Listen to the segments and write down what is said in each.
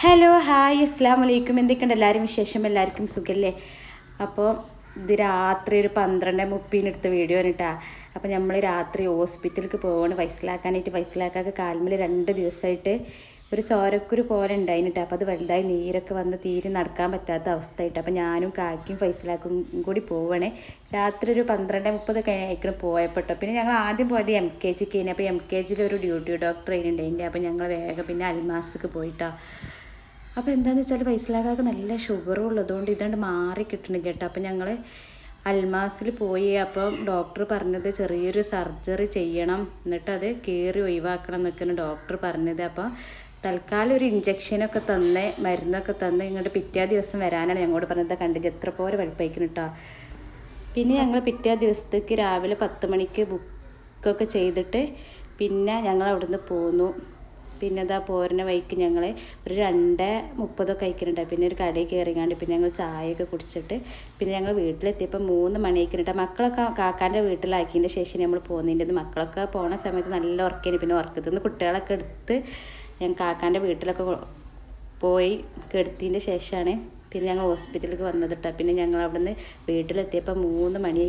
Hello hi അസ്സാം വലൈക്കും എന്തൊക്കെയുണ്ട് എല്ലാവരും വിശേഷം? എല്ലാവർക്കും സുഖമല്ലേ അപ്പോൾ ഇത് രാത്രി ഒരു പന്ത്രണ്ട് മുപ്പതിനെടുത്ത വീഡിയോ ആണ് കേട്ടോ അപ്പോൾ നമ്മൾ രാത്രി ഹോസ്പിറ്റലിലേക്ക് പോവാണ്. വയസ്സിലാക്കാനായിട്ട് വയസ്സിലാക്കാതെ കാൽമിൽ രണ്ട് ദിവസമായിട്ട് ഒരു ചോരക്കുരു പോലെ ഉണ്ടായിന് കേട്ടോ അപ്പോൾ അത് വലുതായി നീരൊക്കെ വന്ന് തീരെ നടക്കാൻ പറ്റാത്ത അവസ്ഥയായിട്ട്. അപ്പോൾ ഞാനും കാക്കിയും ഫൈസലാക്കും കൂടി പോവണേ. രാത്രി ഒരു പന്ത്രണ്ട് മുപ്പത് കഴിഞ്ഞ പോയപ്പെട്ടോ പിന്നെ ഞങ്ങൾ ആദ്യം പോയത് എം കെ ജിക്ക് കഴിഞ്ഞു അപ്പോൾ എം കെ ജിയിൽ ഒരു ഡ്യൂട്ടി ഡോക്ടർ അതിനുണ്ടായിന്റെ അപ്പോൾ ഞങ്ങൾ വേഗം പിന്നെ അൽമാസ്ക്ക് പോയിട്ടോ അപ്പോൾ എന്താണെന്ന് വെച്ചാൽ ഫൈസലാക്കാക്ക് നല്ല ഷുഗറും ഉള്ളതുകൊണ്ട് ഇതുകൊണ്ട് മാറി കിട്ടണില്ല കേട്ടോ. അപ്പോൾ ഞങ്ങൾ അൽമാസിൽ പോയി. അപ്പം ഡോക്ടർ പറഞ്ഞത് ചെറിയൊരു സർജറി ചെയ്യണം. എന്നിട്ട് അത് കീറി ഒഴിവാക്കണം എന്നൊക്കെയാണ് ഡോക്ടർ പറഞ്ഞത്. അപ്പോൾ തൽക്കാലം ഒരു ഇഞ്ചക്ഷനൊക്കെ തന്ന് മരുന്നൊക്കെ തന്ന് ഇങ്ങോട്ട് പിറ്റേ ദിവസം വരാനാണ് ഞങ്ങളോട് പറഞ്ഞത്. കണ്ടില്ല? എത്ര പോലെ വലിപ്പയിക്കണം കേട്ടോ പിന്നെ ഞങ്ങൾ പിറ്റേ ദിവസത്തേക്ക് രാവിലെ പത്ത് മണിക്ക് ബുക്കൊക്കെ ചെയ്തിട്ട് പിന്നെ ഞങ്ങൾ അവിടുന്ന് പോന്നു. പിന്നെ അതാ പോരുന്ന വഴിക്ക് ഞങ്ങൾ ഒരു രണ്ട് മുപ്പതൊക്കെ കഴിക്കുന്നുണ്ട് പിന്നെ ഒരു കടയിൽ കയറിങ്ങാണ്ട് പിന്നെ ഞങ്ങൾ ചായയൊക്കെ കുടിച്ചിട്ട് പിന്നെ ഞങ്ങൾ വീട്ടിലെത്തിയപ്പോൾ മൂന്ന് മണിയൊക്കെ മക്കളൊക്കെ കാക്കാന്റെ വീട്ടിലാക്കിയതിന്റെ ശേഷം നമ്മൾ പോകുന്നതിന്റെ മക്കളൊക്കെ പോണ സമയത്ത് നല്ല ഉറക്കേനി. പിന്നെ ഉറക്കത്തിൽ നിന്ന് കുട്ടികളൊക്കെ എടുത്ത് ഞാൻ കാക്കാന്റെ വീട്ടിലൊക്കെ പോയി കെടുത്തതിന്റെ ശേഷമാണ് പിന്നെ ഞങ്ങൾ ഹോസ്പിറ്റലിലേക്ക് വന്നത് കേട്ടോ പിന്നെ ഞങ്ങൾ അവിടുന്ന് വീട്ടിലെത്തിയപ്പോൾ മൂന്ന് മണി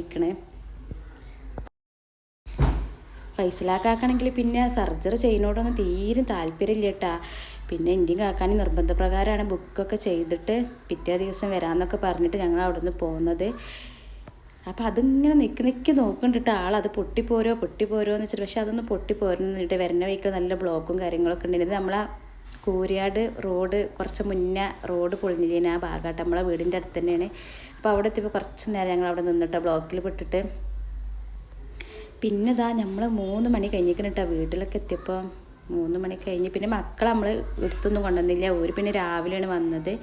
കഴിക്കണേ ഫൈസലാക്കാക്കണമെങ്കിൽ പിന്നെ സർജറി ചെയ്യുന്നതോടൊന്നും തീരെ താല്പര്യമില്ല കേട്ടാ പിന്നെ എന്റെയും കാക്കാനി നിർബന്ധപ്രകാരമാണ് ബുക്കൊക്കെ ചെയ്തിട്ട് പിറ്റേ ദിവസം വരാമെന്നൊക്കെ പറഞ്ഞിട്ട് ഞങ്ങൾ അവിടെ നിന്ന് പോകുന്നത് അപ്പം അതിങ്ങനെ നിൽക്കി നിൽക്കി നോക്കണ്ടിട്ട് ആൾ അത് പൊട്ടിപ്പോരോ പൊട്ടിപ്പോരോ എന്ന് വെച്ചിട്ട് പക്ഷെ അതൊന്നും പൊട്ടിപ്പോരുന്നിട്ട് വരുന്ന വഴിക്ക് നല്ല ബ്ലോക്കും കാര്യങ്ങളൊക്കെ ഉണ്ടായിരുന്നു. നമ്മളാ കൂരിയാട് റോഡ് കുറച്ച് മുന്നേ റോഡ് പൊളിഞ്ഞില്ലേ ആ ഭാഗമായിട്ട് നമ്മളെ വീടിന്റെ അടുത്ത് തന്നെയാണ്. അപ്പോൾ അവിടെ എത്തിയപ്പോൾ കുറച്ച് നേരം ഞങ്ങൾ അവിടെ നിന്നിട്ട് ബ്ലോക്കിൽ പെട്ടിട്ട് പിന്നെ ഇതാ നമ്മൾ മൂന്ന് മണി കഴിഞ്ഞിരിക്കണം കേട്ടോ വീട്ടിലൊക്കെ എത്തിയപ്പോൾ മൂന്ന് മണി കഴിഞ്ഞ് പിന്നെ മക്കളെ നമ്മൾ എടുത്തൊന്നും കൊണ്ടുവന്നില്ല. ഒരു പിന്നെ രാവിലെയാണ് വന്നത്.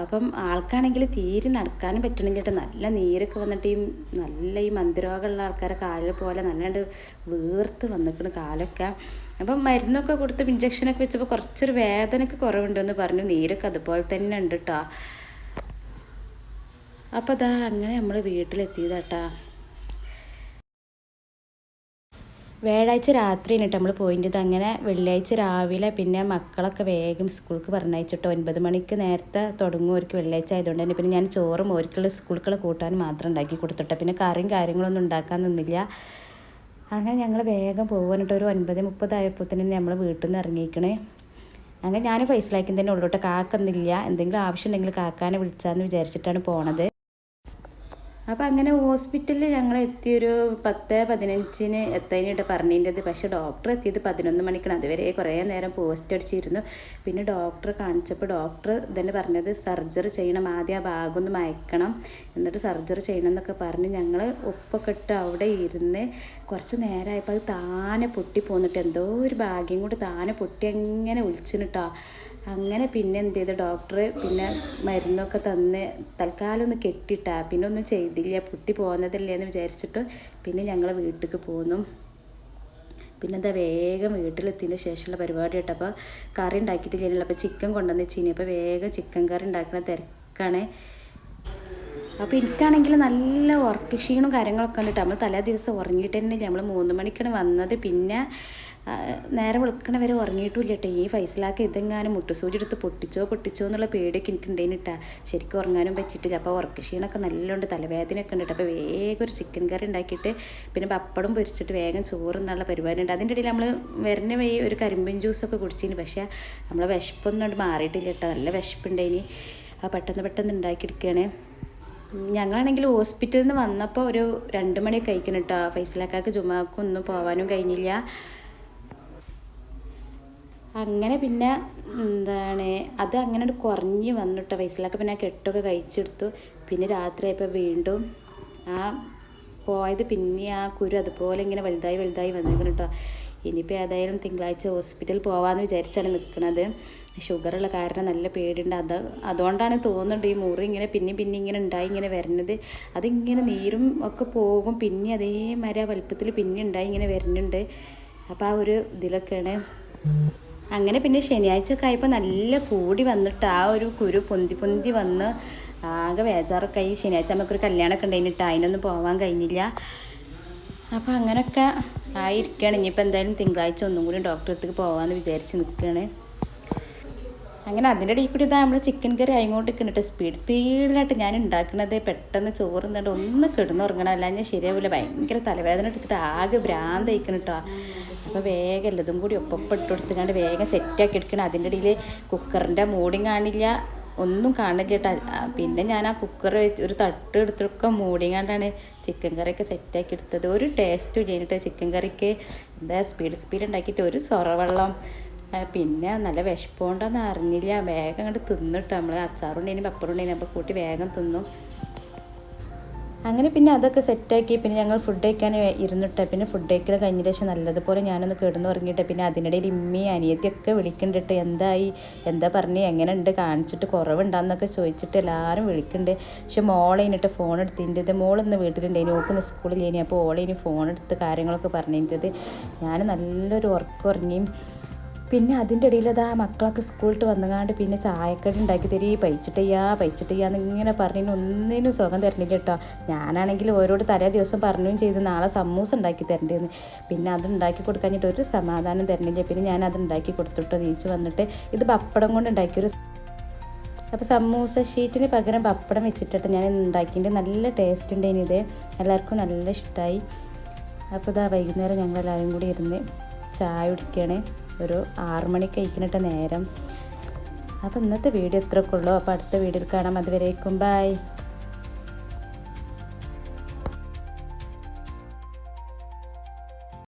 അപ്പം ആൾക്കാണെങ്കിൽ തീരെ നടക്കാനും പറ്റണില്ല കേട്ടോ നല്ല നീരൊക്കെ വന്നിട്ട് ഈ നല്ല ഈ മന്ദിരോഗമുള്ള ആൾക്കാരെ കാലിൽ പോലെ നല്ലാണ്ട് വീർത്ത് വന്നിട്ടുണ്ട് കാലൊക്കെ. അപ്പം മരുന്നൊക്കെ കൊടുത്ത് ഇഞ്ചക്ഷനൊക്കെ വെച്ചപ്പോൾ കുറച്ചൊരു വേദനയൊക്കെ കുറവുണ്ടെന്ന് പറഞ്ഞു. നീരൊക്കെ അതുപോലെ തന്നെ ഉണ്ട് കേട്ടോ അപ്പോൾ അതാ അങ്ങനെ നമ്മൾ വീട്ടിലെത്തിയതാട്ടാ. വ്യാഴാഴ്ച രാത്രിയാണ് കേട്ടോ നമ്മൾ പോയിന്റത് അങ്ങനെ വെള്ളിയാഴ്ച രാവിലെ പിന്നെ മക്കളൊക്കെ വേഗം സ്കൂൾക്ക് പറഞ്ഞയച്ചിട്ട്. ഒൻപത് മണിക്ക് നേരത്തെ തുടങ്ങും അവർക്ക് വെള്ളിയാഴ്ച ആയതുകൊണ്ട് തന്നെ. പിന്നെ ഞാൻ ചോറും ഓർക്കുള്ള സ്കൂൾക്കുള്ള കൂട്ടാൻ മാത്രം ഉണ്ടാക്കി കൊടുത്തിട്ട്. പിന്നെ കറിയും കാര്യങ്ങളൊന്നും ഉണ്ടാക്കാൻ നിന്നില്ല. അങ്ങനെ ഞങ്ങൾ വേഗം പോകാനിട്ട് ഒരു ഒൻപത് മുപ്പതായപ്പോൾ തന്നെ നമ്മൾ വീട്ടിൽ നിന്ന് ഇറങ്ങിയിരിക്കണേ അങ്ങനെ ഞാൻ ഫൈസലാക്കി തന്നെ ഉള്ളൂട്ടോ കാക്കുന്നില്ല എന്തെങ്കിലും ആവശ്യം ഉണ്ടെങ്കിൽ കാക്കാനെ വിളിച്ചാന്ന് വിചാരിച്ചിട്ടാണ് പോണത്. അപ്പോൾ അങ്ങനെ ഹോസ്പിറ്റലിൽ ഞങ്ങൾ എത്തിയൊരു പത്ത് പതിനഞ്ചിന് എത്താനായിട്ട് പറഞ്ഞതിന്റെത് പക്ഷേ ഡോക്ടർ എത്തിയത് പതിനൊന്ന് മണിക്കാണ്. അതുവരെ കുറേ നേരം പോസ്റ്റ് അടിച്ചിരുന്നു. പിന്നെ ഡോക്ടറെ കാണിച്ചപ്പോൾ ഡോക്ടർ ഇതന്നെ പറഞ്ഞത് സർജറി ചെയ്യണം ആദ്യം ആ ഭാഗം ഒന്ന് മയക്കണം. എന്നിട്ട് സർജറി ചെയ്യണം എന്നൊക്കെ പറഞ്ഞ് ഞങ്ങൾ ഒപ്പൊക്കെ ഇട്ട് അവിടെ ഇരുന്ന് കുറച്ച് നേരമായപ്പോൾ അത് താനെ പൊട്ടി പോന്നിട്ട് എന്തോ ഒരു ഭാഗ്യം കൊണ്ട് താനെ പൊട്ടി എങ്ങനെ ഒളിച്ചിട്ടാ അങ്ങനെ പിന്നെ എന്ത് ചെയ്ത്? ഡോക്ടർ പിന്നെ മരുന്നൊക്കെ തന്ന് തൽക്കാലം ഒന്ന് കെട്ടിട്ടാ പിന്നെ ഒന്നും ചെയ്തില്ല. പൊട്ടി പോകുന്നതല്ലേ എന്ന് വിചാരിച്ചിട്ട് പിന്നെ ഞങ്ങൾ വീട്ടിലേക്ക് പോന്നു. പിന്നെ എന്താ വേഗം വീട്ടിലെത്തിയതിന് ശേഷമുള്ള പരിപാടി കേട്ടോ. അപ്പോൾ കറി ഉണ്ടാക്കിയിട്ടില്ല അപ്പോൾ ചിക്കൻ കൊണ്ടുവന്ന് വെച്ചിനി. അപ്പോൾ വേഗം ചിക്കൻ കറി ഉണ്ടാക്കുന്ന തിരക്കാണ്. അപ്പോൾ എനിക്കാണെങ്കിൽ നല്ല ഉറക്ക ക്ഷീണവും കാര്യങ്ങളൊക്കെ ഉണ്ട് നമ്മൾ തലേ ദിവസം ഉറങ്ങിയിട്ട് തന്നെ നമ്മൾ മൂന്ന് മണിക്കാണ് വന്നത്. പിന്നെ നേരെ വിളിക്കണ വരെ ഉറങ്ങിയിട്ടില്ല കേട്ടോ ഈ ഫൈസലാക്ക് ഇതെങ്ങാനും മുട്ടുസൂചി എടുത്ത് പൊട്ടിച്ചോ പൊട്ടിച്ചോ എന്നുള്ള പേടിയൊക്കെ എനിക്ക് ഉണ്ടായിട്ടാ ശരിക്കും ഉറങ്ങാനും പറ്റിയിട്ടില്ല. അപ്പോൾ ഉറക്ക ക്ഷീണമൊക്കെ നല്ലോണ്ട് തലവേദനയൊക്കെ ഉണ്ട് അപ്പോൾ വേഗം ഒരു ചിക്കൻ കറി ഉണ്ടാക്കിയിട്ട് പിന്നെ പപ്പടം പൊരിച്ചിട്ട് വേഗം ചോറ് എന്നുള്ള പരിപാടി ഉണ്ട്. അതിന്റെ ഇടയിൽ നമ്മൾ വരുന്ന വഴി ഒരു കരിമ്പിൻ ജ്യൂസൊക്കെ കുടിച്ചിന്. പക്ഷേ നമ്മളെ വിശപ്പൊന്നും മാറിയിട്ടില്ല കേട്ടോ നല്ല വിശപ്പുണ്ടായിനി പെട്ടെന്ന് പെട്ടെന്ന് ഉണ്ടാക്കിയെടുക്കുകയാണ് ഞങ്ങളാണെങ്കിൽ ഹോസ്പിറ്റലിൽ നിന്ന് വന്നപ്പോൾ ഒരു രണ്ട് മണി കഴിക്കണം കേട്ടോ ഫൈസലാക്കാക്ക് ജുമാക്കൊന്നും പോകാനും കഴിഞ്ഞില്ല. അങ്ങനെ പിന്നെ എന്താണ് അത് അങ്ങനെ കുറഞ്ഞ് വന്നിട്ടോ വയസ്സിലൊക്കെ പിന്നെ ആ കെട്ടൊക്കെ കഴിച്ചെടുത്തു. പിന്നെ രാത്രിയായപ്പോൾ വീണ്ടും ആ പോയത് പിന്നെ ആ കുരു അതുപോലെ ഇങ്ങനെ വലുതായി വലുതായി വന്നിരിക്കണം കേട്ടോ ഇനിയിപ്പോൾ ഏതായാലും തിങ്കളാഴ്ച ഹോസ്പിറ്റലിൽ പോകാമെന്ന് വിചാരിച്ചാണ് നിൽക്കുന്നത് ഷുഗറുള്ള കാരണം നല്ല പേടിയുണ്ട്. അത് അതുകൊണ്ടാണ് തോന്നുന്നുണ്ട് ഈ മുറി ഇങ്ങനെ പിന്നെ പിന്നെ ഇങ്ങനെ ഉണ്ടായി ഇങ്ങനെ വരുന്നത് അതിങ്ങനെ നീരും ഒക്കെ പോകും. പിന്നെ അതേമാതിരി ആ വലുപ്പത്തിൽ പിന്നെ ഉണ്ടായി ഇങ്ങനെ വരുന്നുണ്ട് അപ്പോൾ ആ ഒരു ഇതിലൊക്കെയാണ്. അങ്ങനെ പിന്നെ ശനിയാഴ്ച ഒക്കെ ആയപ്പോൾ നല്ല കൂടി വന്നിട്ട് ആ ഒരു കുരു പൊന്തി പൊന്തി വന്ന് ആകെ വേജാറൊക്കെ ആയി. ശനിയാഴ്ച നമുക്കൊരു കല്യാണമൊക്കെ ഉണ്ടായിട്ടാ അതിനൊന്നും പോകാൻ കഴിഞ്ഞില്ല. അപ്പോൾ അങ്ങനെയൊക്കെ ആയിരിക്കുകയാണ് ഇനിയിപ്പോൾ എന്തായാലും തിങ്കളാഴ്ച ഒന്നും കൂടി ഡോക്ടറെ അടുത്തേക്ക് പോകാമെന്ന് വിചാരിച്ച് നിൽക്കുകയാണ് അങ്ങനെ അതിന്റെ ഇടയിൽ കൂടി ഇതാ നമ്മൾ ചിക്കൻ കറി ആയിങ്ങോട്ട് നിൽക്കുന്നുണ്ട് സ്പീഡ് സ്പീഡിലായിട്ട് ഞാൻ ഉണ്ടാക്കുന്നത് പെട്ടെന്ന് ചോറ് നിന്നിട്ട് ഒന്ന് കിടന്നുറങ്ങണം. അല്ല ഞാൻ ശരിയാവില്ല ഭയങ്കര തലവേദന എടുത്തിട്ട് ആകെ ഭ്രാന്ത് അയക്കണം കേട്ടോ അപ്പോൾ വേഗം എല്ലതും കൂടി ഒപ്പം ഇട്ട് കൊടുത്തുകൊണ്ട് വേഗം സെറ്റാക്കി എടുക്കണം. അതിന്റെ ഇടയിൽ കുക്കറിന്റെ മൂടിയും കാണില്ല. ഒന്നും കാണില്ല കേട്ടോ പിന്നെ ഞാൻ ആ കുക്കർ വെച്ച് ഒരു തട്ട് എടുത്തൊക്കെ മൂടിങ്ങാണ്ടാണ് ചിക്കൻ കറിയൊക്കെ സെറ്റാക്കി എടുത്തത്. ഒരു ടേസ്റ്റും ഇല്ല കേട്ടോ ചിക്കൻ കറിക്ക്. എന്താ സ്പീഡ് സ്പീഡ് ഉണ്ടാക്കിയിട്ട് ഒരു സൊറവെള്ളം. വെള്ളം പിന്നെ നല്ല വിശപ്പുകൊണ്ടൊന്നും അറിഞ്ഞില്ല. വേഗം അങ്ങോട്ട് തിന്നിട്ട് നമ്മൾ അച്ചാറുണ്ടേനും പപ്പറുണ്ടേനും അപ്പോൾ കൂട്ടി വേഗം തിന്നു. അങ്ങനെ പിന്നെ അതൊക്കെ സെറ്റാക്കി പിന്നെ ഞങ്ങൾ ഫുഡ് കഴിക്കാൻ ഇരുന്നിട്ട് പിന്നെ ഫുഡ് കഴിക്കൽ കഴിഞ്ഞ ശേഷം നല്ലതുപോലെ ഞാനൊന്ന് കിടന്നുറങ്ങിയിട്ട് പിന്നെ അതിനിടയിൽ ഇമ്മി അനിയത്തിയൊക്കെ വിളിക്കണ്ടിട്ട് എന്തായി എന്താ പറഞ്ഞ് എങ്ങനെ ഉണ്ട് കാണിച്ചിട്ട് കുറവുണ്ടാന്നൊക്കെ ചോദിച്ചിട്ട് എല്ലാവരും വിളിക്കുന്നുണ്ട് പക്ഷെ മോളെ ഇനിട്ട് ഫോൺ എടുത്തിന്റെ മോളിന്ന് വീട്ടിലുണ്ടേനി ഓക്കുന്ന സ്കൂളിലേനി അപ്പോൾ ഓളെ ഇനി ഫോൺ എടുത്ത് കാര്യങ്ങളൊക്കെ പറഞ്ഞിട്ടത് ഞാൻ നല്ലൊരു ഉറക്കം ഉറങ്ങിയും പിന്നെ അതിന്റെ ഇടയിൽ ആ മക്കളൊക്കെ സ്കൂളിട്ട് വന്നങ്ങാണ്ട് പിന്നെ ചായക്കടി ഉണ്ടാക്കി തരീ പഴിച്ചിട്ടയ്യാ പൈച്ചിട്ടയ്യാന്ന് ഇങ്ങനെ പറഞ്ഞു ഒന്നിനും സുഖം തരണില്ല കേട്ടോ ഞാനാണെങ്കിൽ ഓരോട് തലേ ദിവസം പറഞ്ഞും ചെയ്ത് നാളെ സമൂസ ഉണ്ടാക്കി തരേണ്ടിയെന്ന് പിന്നെ അത് ഉണ്ടാക്കി ഒരു സമാധാനം തരണില്ല. പിന്നെ ഞാൻ അത് ഉണ്ടാക്കി കൊടുത്തിട്ട് നീച്ച് വന്നിട്ട്. ഇത് പപ്പടം കൊണ്ട് ഉണ്ടാക്കിയൊരു അപ്പോൾ സമൂസ ഷീറ്റിന് പകരം പപ്പടം വെച്ചിട്ടിട്ട് ഞാൻ ഉണ്ടാക്കിയിട്ട് നല്ല ടേസ്റ്റ് ഉണ്ടായിന് ഇത്. എല്ലാവർക്കും നല്ല ഇഷ്ടമായി അപ്പോൾ ഇതാ വൈകുന്നേരം ഞങ്ങളെല്ലാവരും കൂടി ഇരുന്ന് ചായ കുടിക്കുകയാണ് ഒരു ആറ് മണി കഴിക്കുന്നിട്ട് നേരം. അപ്പോൾ ഇന്നത്തെ വീഡിയോ ഇത്രക്കുള്ളൂ. അപ്പോൾ അടുത്ത വീഡിയോയിൽ കാണാം. അതുവരേക്കും ബൈ